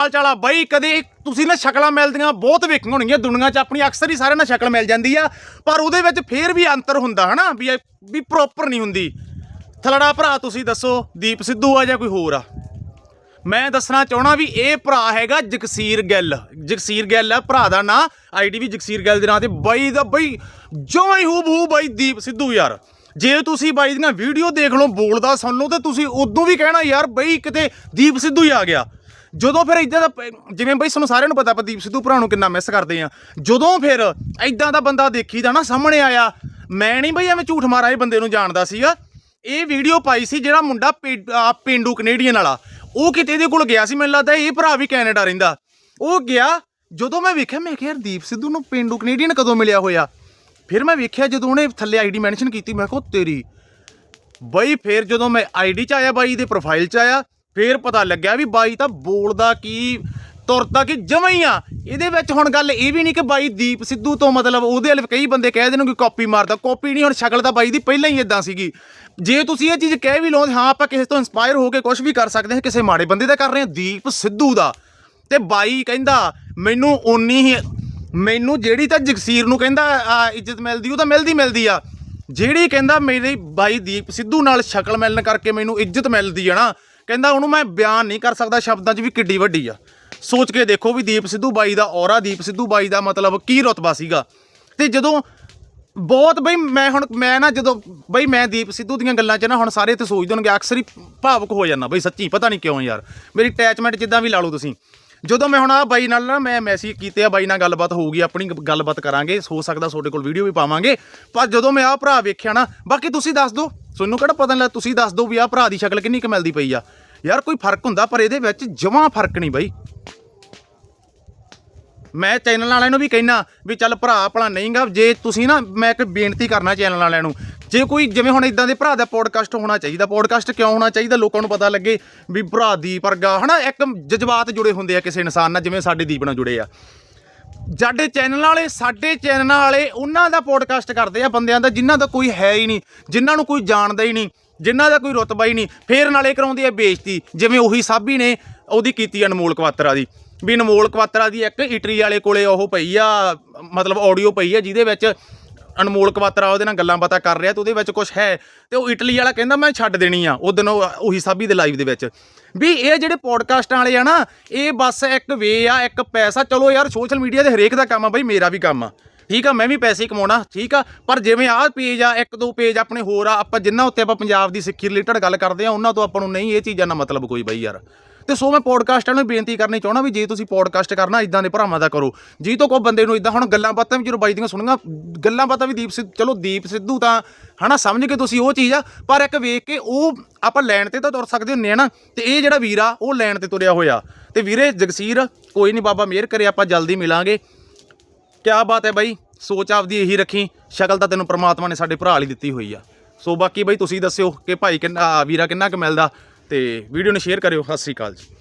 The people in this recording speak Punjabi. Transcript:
ਚਾਲ ਚਾਲਾ ਬਾਈ, ਕਦੇ ਤੁਸੀਂ ਨਾ ਸ਼ਕਲਾਂ ਮਿਲਦੀਆਂ, ਬਹੁਤ ਵੇਖੀਆਂ ਹੋਣਗੀਆਂ ਦੁਨੀਆ 'ਚ, ਆਪਣੀ ਅਕਸਰ ਹੀ ਸਾਰਿਆਂ ਨਾਲ ਸ਼ਕਲ ਮਿਲ ਜਾਂਦੀ ਆ। ਪਰ ਉਹਦੇ ਵਿੱਚ ਫੇਰ ਵੀ ਅੰਤਰ ਹੁੰਦਾ, ਹਨਾ, ਵੀ ਵੀ ਪ੍ਰੋਪਰ ਨਹੀਂ ਹੁੰਦੀ। ਥਲੜਾ ਭਰਾ, ਤੁਸੀਂ ਦੱਸੋ, ਦੀਪ ਸਿੱਧੂ ਆ ਜਾਂ ਕੋਈ ਹੋਰ ਆ? ਮੈਂ ਦੱਸਣਾ ਚਾਹਣਾ ਵੀ ਇਹ ਭਰਾ ਹੈਗਾ ਜਗਸੀਰ ਗਿੱਲ। ਜਗਸੀਰ ਗਿੱਲ ਆ, ਭਰਾ ਦਾ ਨਾਂ ਆਈਡੀ ਵੀ ਜਗਸੀਰ ਗਿੱਲ ਦੇ ਨਾਂ ਤੇ। ਬਾਈ ਦਾ, ਬਈ, ਜਮਾਂ ਹੀ ਹੂਬ ਹੂ ਬਾਈ ਦੀਪ ਸਿੱਧੂ ਯਾਰ। ਜੇ ਤੁਸੀਂ ਬਾਈ ਦੀਆਂ ਵੀਡੀਓ ਦੇਖ ਲਓ, ਬੋਲਦਾ ਸੁਣ ਲਓ ਤੇ ਤੁਸੀਂ ਉਦੋਂ ਵੀ ਕਹਿਣਾ, ਯਾਰ, ਬਈ, ਕਿਤੇ ਦੀਪ ਸਿੱਧੂ ਹੀ ਆ ਗਿਆ। ਜਦੋਂ ਫਿਰ ਇਦਾਂ ਦਾ ਜਿਵੇਂ ਬਈ ਸਾਨੂੰ ਸਾਰਿਆਂ ਨੂੰ ਪਤਾ, ਆਪਾਂ ਦੀਪ ਸਿੱਧੂ ਭਰਾ ਨੂੰ ਕਿੰਨਾ ਮਿਸ ਕਰਦੇ ਆ ਜਦੋਂ ਫਿਰ ਇਦਾਂ ਦਾ ਬੰਦਾ ਦੇਖੀਦਾ ਨਾ, ਸਾਹਮਣੇ ਆਇਆ, ਮੈਂ ਨਹੀਂ ਬਈ ਐਵੇਂ ਝੂਠ ਮਾਰਾ ਇਹ ਬੰਦੇ ਨੂੰ ਜਾਣਦਾ ਸੀਗਾ। ਇਹ ਵੀਡੀਓ ਪਾਈ ਸੀ ਜਿਹੜਾ ਮੁੰਡਾ ਪੇ- ਪੇਂਡੂ ਕੈਨੇਡੀਅਨ ਵਾਲਾ। ਉਹ ਕਿਤੇ ਇਹਦੇ ਕੋਲ ਗਿਆ ਸੀ, ਮੈਨੂੰ ਲੱਗਦਾ ਇਹ ਭਰਾ ਵੀ ਕੈਨੇਡਾ ਰਹਿੰਦਾ। ਉਹ ਗਿਆ, ਜਦੋਂ ਮੈਂ ਵੇਖਿਆ, ਮੈਂ ਕਿਹਾ, ਯਾਰ ਦੀਪ ਸਿੱਧੂ ਨੂੰ ਪੇਂਡੂ ਕੈਨੇਡੀਅਨ ਕਦੋਂ ਮਿਲਿਆ ਹੋਇਆ? ਫਿਰ ਮੈਂ ਵੇਖਿਆ, ਜਦੋਂ ਉਹਨੇ ਥੱਲੇ ਆਈਡੀ ਮੈਂਸ਼ਨ ਕੀਤੀ, ਮੈਂ ਕਿਹਾ ਤੇਰੀ। ਬਈ ਫਿਰ ਜਦੋਂ ਮੈਂ ਆਈਡੀ ਚ ਆਇਆ, ਬਾਈ ਦੇ ਪ੍ਰੋਫਾਈਲ ਚ ਆਇਆ ਫੇਰ ਪਤਾ ਲੱਗਿਆ ਵੀ ਬਾਈ ਤਾਂ ਬੋਲਦਾ ਕੀ ਤੁਰਦਾ ਕਿ ਜਮਾਂ ਹੀ ਆ। ਇਹਦੇ ਵਿੱਚ ਹੁਣ ਗੱਲ ਇਹ ਵੀ ਨਹੀਂ ਕਿ ਬਾਈ ਦੀਪ ਸਿੱਧੂ ਤੋਂ ਮਤਲਬ ਉਹਦੇ ਵਾਲੇ ਕਈ ਬੰਦੇ ਕਹਿ ਦੇਣ ਕਿ ਕਾਪੀ ਮਾਰਦਾ। ਕਾਪੀ ਨਹੀਂ ਹੁਣ ਸ਼ਕਲ ਤਾਂ ਬਾਈ ਦੀ ਪਹਿਲਾਂ ਹੀ ਇਦਾਂ ਸੀਗੀ। ਜੇ ਤੁਸੀਂ ਇਹ ਚੀਜ਼ ਕਹਿ ਵੀ ਲਓ ਹਾਂ ਆਪਾਂ ਕਿਸੇ ਤੋਂ ਇਨਸਪਾਇਰ ਹੋ ਕੇ ਕੁਝ ਵੀ ਕਰ ਸਕਦੇ ਹਾਂ ਕਿਸੇ ਮਾੜੇ ਬੰਦੇ ਦਾ ਕਰ ਰਹੇ ਹਾਂ ਦੀਪ ਸਿੱਧੂ ਦਾ। ਤੇ ਬਾਈ ਕਹਿੰਦਾ ਮੈਨੂੰ ਉਨੀ ਹੀ ਮੈਨੂੰ ਜਿਹੜੀ ਤਾਂ ਜਗਸੀਰ ਨੂੰ ਕਹਿੰਦਾ ਆ, ਇੱਜ਼ਤ ਮਿਲਦੀ ਉਹ ਤਾਂ ਮਿਲਦੀ ਮਿਲਦੀ ਆ। ਜਿਹੜੀ ਕਹਿੰਦਾ ਮੇਰੇ ਬਾਈ ਦੀਪ ਸਿੱਧੂ ਨਾਲ ਸ਼ਕਲ ਮਿਲਣ ਕਰਕੇ ਮੈਨੂੰ ਇੱਜ਼ਤ ਮਿਲਦੀ ਆ ਨਾ ਕਹਿੰਦਾ ਉਹਨੂੰ ਮੈਂ ਬਿਆਨ ਨਹੀਂ ਕਰ ਸਕਦਾ, ਸ਼ਬਦਾਂ 'ਚ ਵੀ ਕਿੱਡੀ ਵੱਡੀ ਆ। ਸੋਚ ਕੇ ਦੇਖੋ ਵੀ ਦੀਪ ਸਿੱਧੂ ਬਾਈ ਦਾ ਔਰਾ, ਦੀਪ ਸਿੱਧੂ ਬਾਈ ਦਾ ਮਤਲਬ ਕੀ ਰਤਬਾ ਸੀਗਾ। ਤੇ ਜਦੋਂ ਬਹੁਤ ਬਈ ਮੈਂ ਹੁਣ, ਮੈਂ ਨਾ ਜਦੋਂ ਬਈ ਮੈਂ ਦੀਪ ਸਿੱਧੂ ਦੀਆਂ ਗੱਲਾਂ 'ਚ ਨਾ ਹੁਣ ਸਾਰੇ ਤੇ ਸੋਚਦੇ ਹੋਣਗੇ, ਅਕਸਰ ਹੀ ਭਾਵਕ ਹੋ ਜਾਂਦਾ ਬਈ ਸੱਚੀ, ਪਤਾ ਨਹੀਂ ਕਿਉਂ ਯਾਰ। ਮੇਰੀ ਅਟੈਚਮੈਂਟ ਜਿੱਦਾਂ ਵੀ ਲਾ ਲਓ ਤੁਸੀਂ। ਜਦੋਂ ਮੈਂ ਹੁਣ ਆ ਬਾਈ ਨਾਲ ਨਾ ਮੈਂ ਮੈਸੇਜ ਕੀਤੇ ਆ, ਬਾਈ ਨਾਲ ਗੱਲਬਾਤ ਹੋਊਗੀ ਆਪਣੀ ਗੱਲਬਾਤ ਕਰਾਂਗੇ, ਹੋ ਸਕਦਾ ਤੁਹਾਡੇ ਕੋਲ ਵੀਡੀਓ ਵੀ ਪਾਵਾਂਗੇ। ਪਰ ਜਦੋਂ ਮੈਂ ਆਹ ਭਰਾ ਵੇਖਿਆ ਨਾ, ਬਾਕੀ ਤੁਸੀਂ ਦੱਸ ਦਿਓ। ਤੁਹਾਨੂੰ ਕਿਹੜਾ ਪਤਾ ਨਹੀਂ ਲੱਗਾ ਤੁਸੀਂ ਦੱਸ ਦਿਓ ਵੀ ਆਹ ਭਰਾ ਦੀ ਸ਼ਕਲ ਕਿੰਨੀ ਕੁ ਮਿਲਦੀ ਪਈ ਆ। ਯਾਰ ਕੋਈ ਫ਼ਰਕ ਹੁੰਦਾ, ਪਰ ਇਹਦੇ ਵਿੱਚ ਜਮਾਂ ਫ਼ਰਕ ਨਹੀਂ ਬਾਈ। ਮੈਂ ਚੈਨਲ ਵਾਲਿਆਂ ਨੂੰ ਵੀ ਕਹਿਣਾ ਵੀ ਚੱਲ ਭਰਾ ਆਪਣਾ ਨਹੀਂਗਾ, ਜੇ ਤੁਸੀਂ ਨਾ, ਮੈਂ ਇੱਕ ਬੇਨਤੀ ਕਰਨਾ ਚੈਨਲ ਵਾਲਿਆਂ ਨੂੰ, ਜੇ ਕੋਈ ਜਿਵੇਂ ਹੁਣ ਇਦਾਂ ਦੇ ਭਰਾ ਦਾ ਪੋਡਕਾਸਟ ਹੋਣਾ ਚਾਹੀਦਾ ਪੋਡਕਾਸਟ ਕਿਉਂ ਹੋਣਾ ਚਾਹੀਦਾ, ਲੋਕਾਂ ਨੂੰ ਪਤਾ ਲੱਗੇ ਵੀ ਭਰਾ ਦੀਪ ਵਰਗਾ, ਹਨਾ, ਇੱਕ ਜਜ਼ਬਾਤ ਜੁੜੇ ਹੁੰਦੇ ਆ ਕਿਸੇ ਇਨਸਾਨ ਨਾਲ, ਜਿਵੇਂ ਸਾਡੇ ਦੀਪ ਨਾਲ ਜੁੜੇ ਆ। ਸਾਡੇ ਚੈਨਲ ਵਾਲੇ, ਸਾਡੇ ਚੈਨਲ ਵਾਲੇ ਉਹਨਾਂ ਦਾ ਪੋਡਕਾਸਟ ਕਰਦੇ ਆ ਬੰਦਿਆਂ ਦਾ, ਜਿਨ੍ਹਾਂ ਦਾ ਕੋਈ ਹੈ ਹੀ ਨਹੀਂ, ਜਿਨ੍ਹਾਂ ਨੂੰ ਕੋਈ ਜਾਣਦਾ ਹੀ ਨਹੀਂ, ਜਿਨ੍ਹਾਂ ਦਾ ਕੋਈ ਰੁਤਬਾ ਹੀ ਨਹੀਂ। ਫੇਰ ਨਾਲੇ ਕਰਾਉਂਦੀ ਆ ਬੇਇੱਜ਼ਤੀ, ਜਿਵੇਂ ਉਹੀ ਸਾਬੀ ਨੇ ਉਹਦੀ ਕੀਤੀ ਅਨਮੋਲ ਕਵਾਤਰਾ ਦੀ। ਵੀ ਅਨਮੋਲ ਕਵਾਤਰਾ ਦੀ ਇੱਕ ਇਟਰੀ ਵਾਲੇ ਕੋਲੇ ਉਹ ਪਈ ਆ, ਮਤਲਬ ਆਡੀਓ ਪਈ ਆ, ਜਿਹਦੇ ਵਿੱਚ ਅਨਮੋਲ ਕਵਾਤਰਾ ਉਹਦੇ ਨਾਲ ਗੱਲਾਂ ਬਾਤਾਂ ਕਰ ਰਿਹਾ ਤੇ ਉਹਦੇ ਵਿੱਚ ਕੁਝ ਹੈ ਤੇ ਉਹ ਇਟਲੀ ਵਾਲਾ ਕਹਿੰਦਾ, ਮੈਂ ਛੱਡ ਦੇਣੀ ਆ। ਉਹ ਦਿਨ ਉਹ ਉਹੀ ਸਾਬੀ ਦੇ ਲਾਈਵ ਦੇ ਵਿੱਚ। ਵੀ ਇਹ ਜਿਹੜੇ ਪੋਡਕਾਸਟਾਂ ਵਾਲੇ ਆ ਨਾ, ਇਹ ਬਸ ਇੱਕ ਵੇ ਆ, ਇੱਕ ਪੈਸਾ। ਚਲੋ ਯਾਰ ਸੋਸ਼ਲ ਮੀਡੀਆ ਦੇ ਹਰੇਕ ਦਾ ਕੰਮ ਆ ਬਈ, ਮੇਰਾ ਵੀ ਕੰਮ ਆ। ਠੀਕ ਆ, ਮੈਂ ਵੀ ਪੈਸੇ ਕਮਾਉਣਾ, ਠੀਕ ਆ। ਪਰ ਜਿਵੇਂ ਆਹ ਪੇਜ ਆ, ਇੱਕ ਦੋ ਪੇਜ ਆਪਣੇ ਹੋਰ ਆ, ਆਪਾਂ ਜਿੰਨਾ ਉੱਤੇ ਆਪਾਂ ਪੰਜਾਬ ਦੀ ਸਿੱਖੀ ਰਿਲੇਟਡ ਗੱਲ ਕਰਦੇ ਆ, ਉਹਨਾਂ ਤੋਂ ਆਪਾਂ ਨੂੰ ਨਹੀਂ, ਇਹ ਚੀਜ਼ਾਂ ਨਾਲ ਮਤਲਬ ਕੋਈ ਬਾਈ ਯਾਰ। ਤੇ ਸੋ ਮੈਂ ਪੋਡਕਾਸਟਾਂ ਨੂੰ ਬੇਨਤੀ ਕਰਨੀ ਚਾਹਣਾ ਵੀ ਜੇ ਤੁਸੀਂ ਪੋਡਕਾਸਟ ਕਰਨਾ ਇਦਾਂ ਦੇ ਭਰਾਵਾਂ ਦਾ ਕਰੋ। ਜੀ ਤੋਂ ਕੋਈ ਬੰਦੇ ਨੂੰ ਇਦਾਂ ਹੁਣ ਗੱਲਾਂ ਬਾਤਾਂ ਵੀ ਜਦੋਂ ਬਾਈ ਦੀਆਂ ਸੁਣੀਆਂ ਗੱਲਾਂ ਬਾਤਾਂ ਵੀ ਦੀਪ ਸਿੱਧੂ, ਚਲੋ ਦੀਪ ਸਿੱਧੂ ਤਾਂ, ਹਨਾ, ਸਮਝ ਕੇ ਤੁਸੀਂ ਉਹ ਚੀਜ਼ ਆ, ਪਰ ਇੱਕ ਵੇਖ ਕੇ ਉਹ ਆਪਾਂ ਲੈਣ ਤੇ ਤਾਂ ਤੁਰ ਸਕਦੇ ਹੁੰਨੇ ਆ ਨਾ, ਤੇ ਇਹ ਜਿਹੜਾ ਵੀਰਾ, ਉਹ ਲੈਣ ਤੇ ਤੁਰਿਆ ਹੋਇਆ। ਤੇ ਵੀਰੇ ਜਗਸੀਰ, ਕੋਈ ਨਹੀਂ ਬਾਬਾ ਮਿਹਰ ਕਰੇ, ਆਪਾਂ ਜਲਦੀ ਮਿਲਾਂਗੇ। ਕਿਆ ਬਾਤ ਹੈ ਬਾਈ, ਸੋਚ ਆਪਦੀ ਇਹੀ ਰੱਖੀ, ਸ਼ਕਲ ਤਾਂ ਤੈਨੂੰ ਪ੍ਰਮਾਤਮਾ ਨੇ ਸਾਡੇ ਭਰਾ ਲਈ ਦਿੱਤੀ ਹੋਈ ਆ। ਸੋ ਬਾਕੀ ਬਾਈ ਤੁਸੀਂ ਦੱਸਿਓ ਕਿ ਭਾਈ ਕਿੰਨਾ, ਵੀਰਾ ਕਿੰਨਾ ਕੁ ਮਿਲਦਾ। ਤੇ ਵੀਡੀਓ ਨੂੰ ਸ਼ੇਅਰ ਕਰਿਓ। ਸਤਿ ਸ੍ਰੀ ਅਕਾਲ ਜੀ।